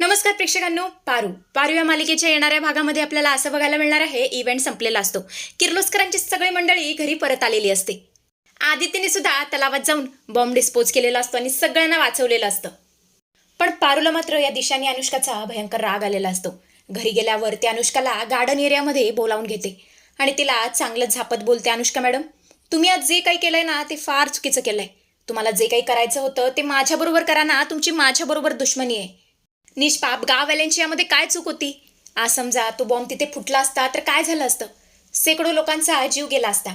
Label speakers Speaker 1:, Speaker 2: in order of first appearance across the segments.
Speaker 1: नमस्कार प्रेक्षकांनो पारू. पारू या मालिकेच्या येणाऱ्या भागामध्ये आपल्याला असं बघायला मिळणार आहे इव्हेंट संपलेला असतो. किर्लोस्करांची सगळी मंडळी घरी परत आलेली असते. आदित्यने सुद्धा तलावात जाऊन बॉम्ब डिस्पोज केलेला असतो आणि सगळ्यांना वाचवलेलं असतं. पण पारूला मात्र या दिशाने अनुष्काचा भयंकर राग आलेला असतो. घरी गेल्यावर ते अनुष्काला गार्डन एरियामध्ये बोलावून घेते. आणि तिला चांगलं झापत बोलते अनुष्का मॅडम तुम्ही आज जे काही केलंय ना ते फार चुकीचं केलंय. तुम्हाला जे काही करायचं होतं ते माझ्याबरोबर करा ना तुमची माझ्याबरोबर दुश्मनी आहे. निष्पाप गाववाल्यांची यामध्ये काय चूक होती? आज समजा तो बॉम्ब तिथे फुटला असता तर काय झालं असतं? शेकडो लोकांचा जीव गेला असता.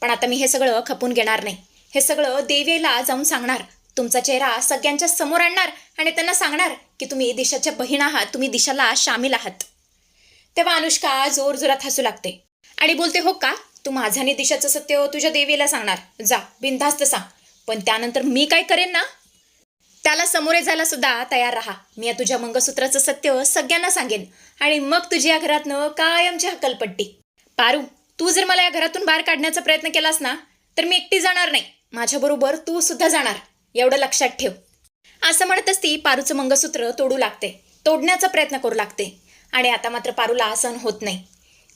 Speaker 1: पण आता मी हे सगळं खपून घेणार नाही. हे सगळं देवीला जाऊन सांगणार. तुमचा चेहरा सगळ्यांच्या समोर आणणार आणि त्यांना सांगणार की तुम्ही दिशाच्या बहीण आहात तुम्ही दिशाला सामील आहात. तेव्हा अनुष्का जोर जोरात हसू लागते. आणि बोलते हो का? तू माझा आणि दिशाचं सत्य तुझ्या देवीला सांगणार. जा बिनधास्त सांग. पण त्यानंतर मी काय करेन ना? त्याला समोरे जायला सुद्धा तयार राहा. मी या तुझ्या मंगसूत्राचं सत्य सगळ्यांना सांगेन. आणि मग तुझी या घरातनं कायमची हकलपट्टी. पारू तू जर मला या घरातून बाहेर काढण्याचा प्रयत्न केलास ना तर मी एकटी जाणार नाही. माझ्याबरोबर तू सुद्धा जाणार. एवढं लक्षात ठेव. असं म्हणतच ती पारूचं मंगसूत्र तोडू लागते. तोडण्याचा प्रयत्न करू लागते. आणि आता मात्र पारूला सहन होत नाही.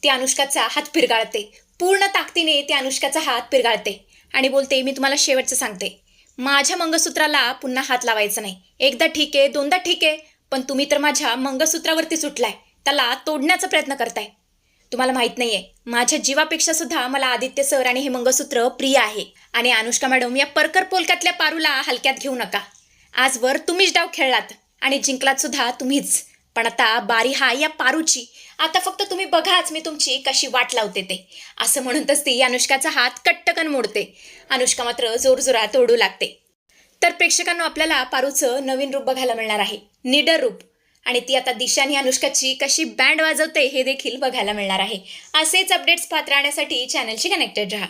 Speaker 1: ती अनुष्काचा हात फिरगाळते पूर्ण ताकदीने ती अनुष्काचा हात फिरगाळते आणि बोलते मी तुम्हाला शेवटचं सांगते. माझ्या मंगळसूत्राला पुन्हा हात लावायचा नाही. एकदा ठीक आहे दोनदा ठीक आहे पण तुम्ही तर माझ्या मंगळसूत्रावरती सुटलाय. त्याला तोडण्याचा प्रयत्न करताय. तुम्हाला माहीत नाहीये माझ्या जीवापेक्षा सुद्धा मला आदित्य सर आणि हे मंगळसूत्र प्रिय आहे. आणि अनुष्का मॅडम या परकर पोलकातल्या पारूला हलक्यात घेऊ नका. आजवर तुम्हीच डाव खेळलात आणि जिंकलात सुद्धा तुम्हीच. पण आता बारी हा या पारूची. आता फक्त तुम्ही बघाच मी तुमची कशी वाट लावते ते. असं म्हणूनच ती अनुष्काचा हात कट्टकन मोडते. अनुष्का मात्र जोरजोरात ओढू लागते. तर प्रेक्षकांना आपल्याला पारूचं नवीन रूप बघायला मिळणार आहे. निडर रूप. आणि ती आता दिशानी अनुष्काची कशी बँड वाजवते हे देखील बघायला मिळणार आहे. असेच अपडेट्स पाहत राहण्यासाठी चॅनलशी कनेक्टेड राहा.